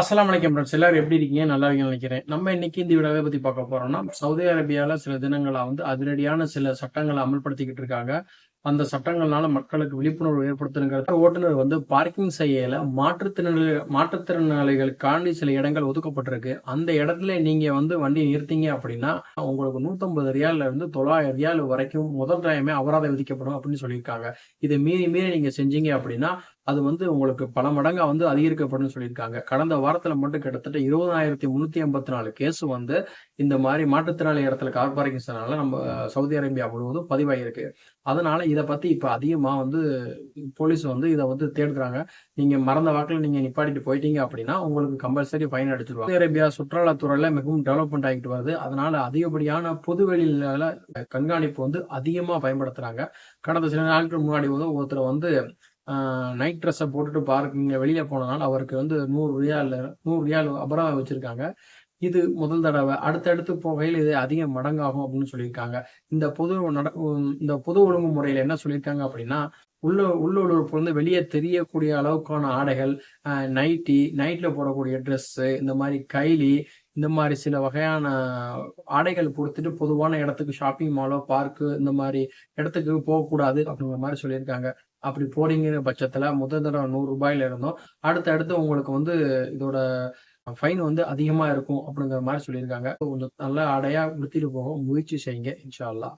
அஸ்லாம் வலைக்கம் ஃப்ரெண்ட்ஸ் எல்லாரும் எப்படி இருக்கீங்க? நல்லா நினைக்கிறேன். நம்ம இன்னைக்கு இந்த வீடியோவை பத்தி பார்க்க போறோம்னா சவுதி அரேபியால சில தினங்களா வந்து அதிரடியான சில சட்டங்களை அமல்படுத்திக்கிட்டு இருக்காங்க. அந்த சட்டங்கள்னால மக்களுக்கு விழிப்புணர்வு ஏற்படுத்தணுங்கிறது ஓட்டுநர் வந்து பார்க்கிங் செய்யல. மாற்றுத்திறனாளி மாற்றுத்திறனாளிகளுக்காண்டி சில இடங்கள் ஒதுக்கப்பட்டிருக்கு. அந்த இடத்துல நீங்க வந்து வண்டியை நிறுத்திங்க அப்படின்னா உங்களுக்கு நூத்தம்பது ரியால இருந்து தொள்ளாயிரம் ரியால் வரைக்கும் முதல் டைமே அபராதம் விதிக்கப்படும் அப்படின்னு சொல்லியிருக்காங்க. இதை மீறி மீறி நீங்க செஞ்சீங்க அப்படின்னா அது வந்து உங்களுக்கு பல மடங்கா வந்து அதிகரிக்கப்படும் சொல்லியிருக்காங்க. கடந்த வாரத்துல மட்டும் கிட்டத்தட்ட இருபதாயிரத்தி முன்னூத்தி ஐம்பத்தி நாலு கேஸ் வந்து இந்த மாதிரி மாற்றுத்திறனாளி இடத்துல கார் பார்க்கிங்ஸ்னால நம்ம சவுதி அரேபியா முழுவதும் பதிவாகியிருக்கு அதனால இதை பத்தி இப்ப அதிகமா வந்து போலீஸ் வந்து இதை வந்து தேடுறாங்க. நீங்க மறந்த வாக்குல நீங்க நிப்பாட்டிட்டு போயிட்டீங்க அப்படின்னா உங்களுக்கு கம்பல்சரி ஃபைன் அடிச்சிருவாங்க. சவுதி அரேபியா சுற்றுலாத்துறையில மிகவும் டெவலப்மெண்ட் ஆகிட்டு வருது. அதனால அதிகப்படியான பொதுவெளியில கண்காணிப்பு வந்து அதிகமா பயன்படுத்துறாங்க. கடந்த சில நாட்கள் முன்னாடி வந்து ஒருத்தர் வந்து நைட் ட்ரெஸ்ஸை போட்டுட்டு பார்க்கிங்க வெளியில போனனால அவருக்கு வந்து நூறு ரியால் நூறு ரியால் அபராதம் வச்சிருக்காங்க. இது முதல் தடவை. அடுத்தடுத்து போகையில் இது அதிக மடங்காகும் அப்படின்னு சொல்லியிருக்காங்க. இந்த பொது நட இந்த பொது ஒழுங்கு முறையில் என்ன சொல்லியிருக்காங்க அப்படின்னா உள்ள உள்ளுறுப்பு வந்து வெளியே தெரியக்கூடிய அளவுக்கான ஆடைகள் நைட்டி நைட்ல போடக்கூடிய ட்ரெஸ்ஸு இந்த மாதிரி கைலி இந்த மாதிரி சில வகையான ஆடைகள் கொடுத்துட்டு பொதுவான இடத்துக்கு ஷாப்பிங் மாலோ பார்க்கு இந்த மாதிரி இடத்துக்கு போகக்கூடாது அப்படிங்கிற மாதிரி சொல்லியிருக்காங்க. அப்படி போறீங்கிற பட்சத்துல முதல் தடவை நூறு ரூபாயில இருந்தோம். அடுத்து அடுத்து உங்களுக்கு வந்து இதோட ஃபைன் வந்து அதிகமா இருக்கும் அப்படிங்கிற மாதிரி சொல்லியிருக்காங்க. கொஞ்சம் நல்ல ஆடையா உடுத்திட்டு போக முயற்சி செய்யுங்க இன்ஷா அல்லாஹ்